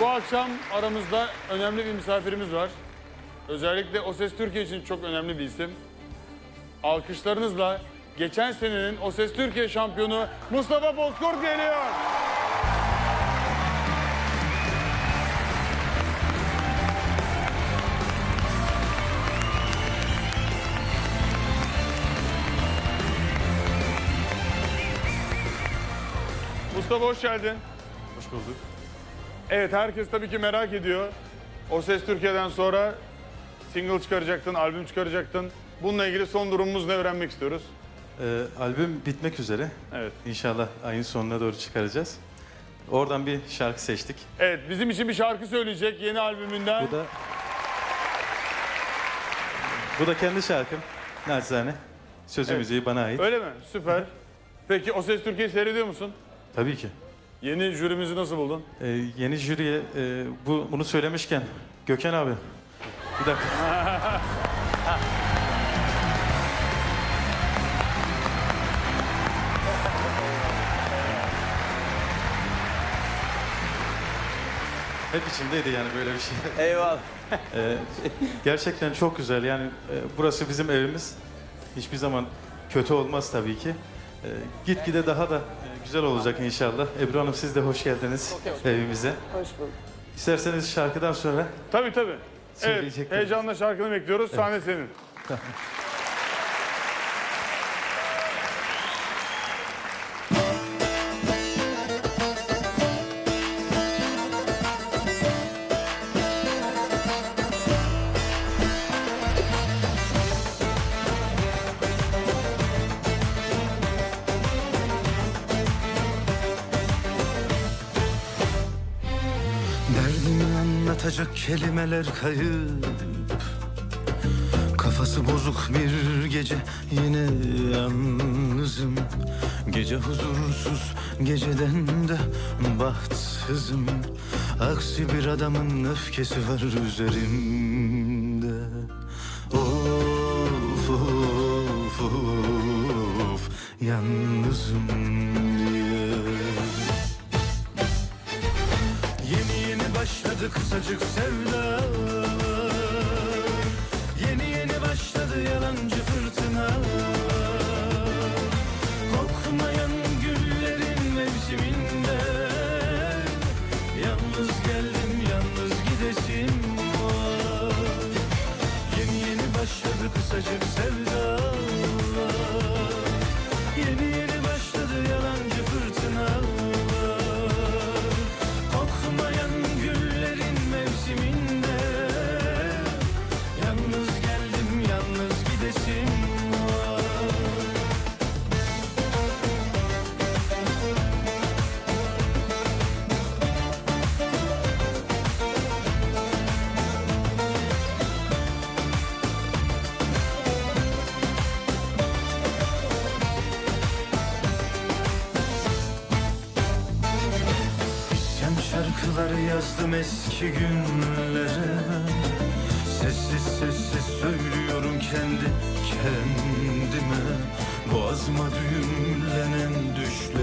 Bu akşam aramızda önemli bir misafirimiz var. Özellikle O Ses Türkiye için çok önemli bir isim. Alkışlarınızla geçen senenin O Ses Türkiye şampiyonu Mustafa Bozkurt geliyor. Mustafa hoş geldin. Hoş bulduk. Evet herkes tabii ki merak ediyor. O Ses Türkiye'den sonra single çıkaracaktın, albüm çıkaracaktın. Bununla ilgili son durumumuz ne öğrenmek istiyoruz. Ee, albüm bitmek üzere. Evet. İnşallah ayın sonuna doğru çıkaracağız. Oradan bir şarkı seçtik. Evet bizim için bir şarkı söyleyecek yeni albümünden. Bu da Bu da kendi şarkım. Naçizane. Sözü Evet. müziği bana ait. Öyle mi? Süper. Peki O Ses Türkiye'yi seyrediyor musun? Tabii ki. Yeni jürimizi nasıl buldun? Ee, yeni jüriye e, bu bunu söylemişken Gökhan abi. Bir dakika. Hep içindeydi yani böyle bir şey. Eyvallah. Ee, gerçekten çok güzel. Yani e, burası bizim evimiz. Hiçbir zaman kötü olmaz tabii ki. Ee, gitgide daha da e, güzel olacak inşallah. Ebru Hanım siz de hoş geldiniz evimize. Hoş bulduk. İsterseniz şarkıdan sonra Tabii tabii. Evet, heyecanla şarkını bekliyoruz. Sahne senin. Derdimi anlatacak kelimeler kayıp. Kafası bozuk bir gece yine yalnızım. Gece huzursuz geceden de bahtsızım. Aksi bir adamın öfkesi var üzerimde. Of of of yalnızım kısacık sevda şarkıları yazdım eski günlere. Sessiz sessiz söylüyorum kendi kendime. Boğazıma düğümlenen düşlerimle.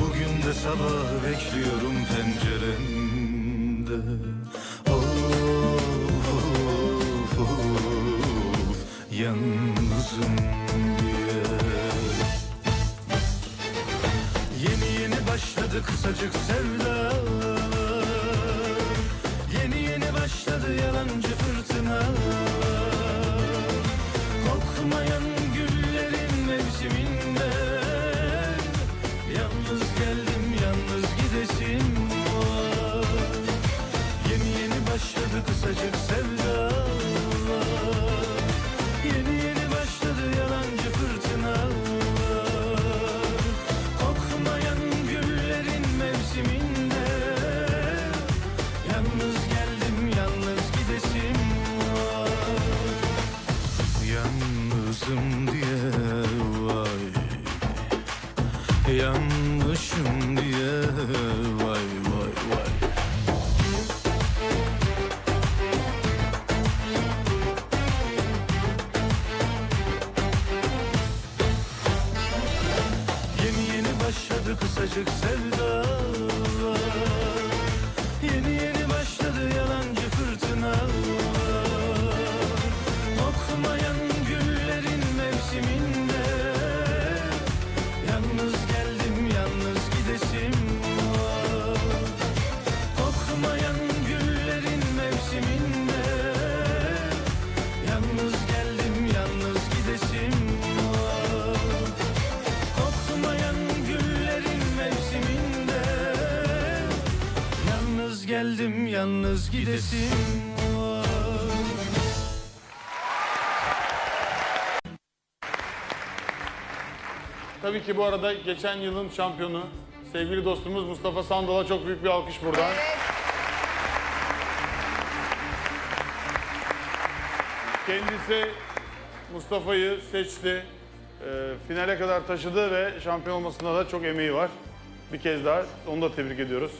Bugün de sabah bekliyorum penceremde. Of of of yalnızım başladı kısacık sevda. Yeni yeni başladı yalancı fırtına. Kokmayan güllerin mevsiminde. Yalnız geldim yalnız gidesim var. Yeni yeni başladı kısacık sevda vay vay vay. Yeni yeni başladı kısacık sevda Geldim yalnız gidesim Tabii ki bu arada geçen yılın şampiyonu sevgili dostumuz Mustafa Sandal'a çok büyük bir alkış buradan. Kendisi Mustafa'yı seçti. Ee, finale kadar taşıdı ve şampiyon olmasında da çok emeği var. Bir kez daha onu da tebrik ediyoruz.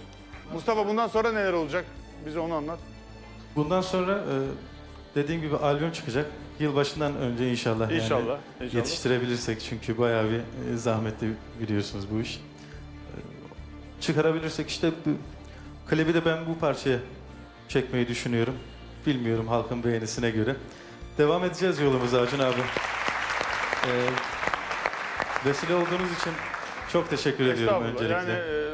Mustafa bundan sonra neler olacak? Bize onu anlat. Bundan sonra e, dediğim gibi albüm çıkacak. Yılbaşından önce inşallah. yani İnşallah. inşallah. Yetiştirebilirsek çünkü bayağı bir e, zahmetli biliyorsunuz bu iş. E, Çıkarabilirsek işte bu klibi de ben bu parçaya çekmeyi düşünüyorum. Bilmiyorum halkın beğenisine göre. Devam edeceğiz yolumuza Acun abi. E, vesile olduğunuz için çok teşekkür ediyorum öncelikle. Yani e,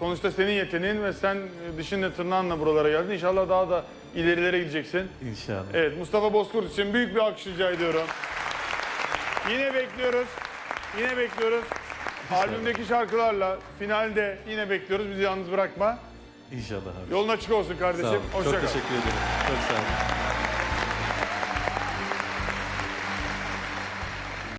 sonuçta senin yeteneğin ve sen dişinle tırnağınla buralara geldin. İnşallah daha da ilerilere gideceksin. İnşallah. Evet Mustafa Bozkurt için büyük bir alkış rica ediyorum. Yine bekliyoruz. Yine bekliyoruz. Albümdeki şarkılarla finalde yine bekliyoruz. Bizi yalnız bırakma. İnşallah abi. Yolun açık olsun Sağ kardeşim. olun. Hoşça Çok kal. teşekkür ederim. Çok sağ olun.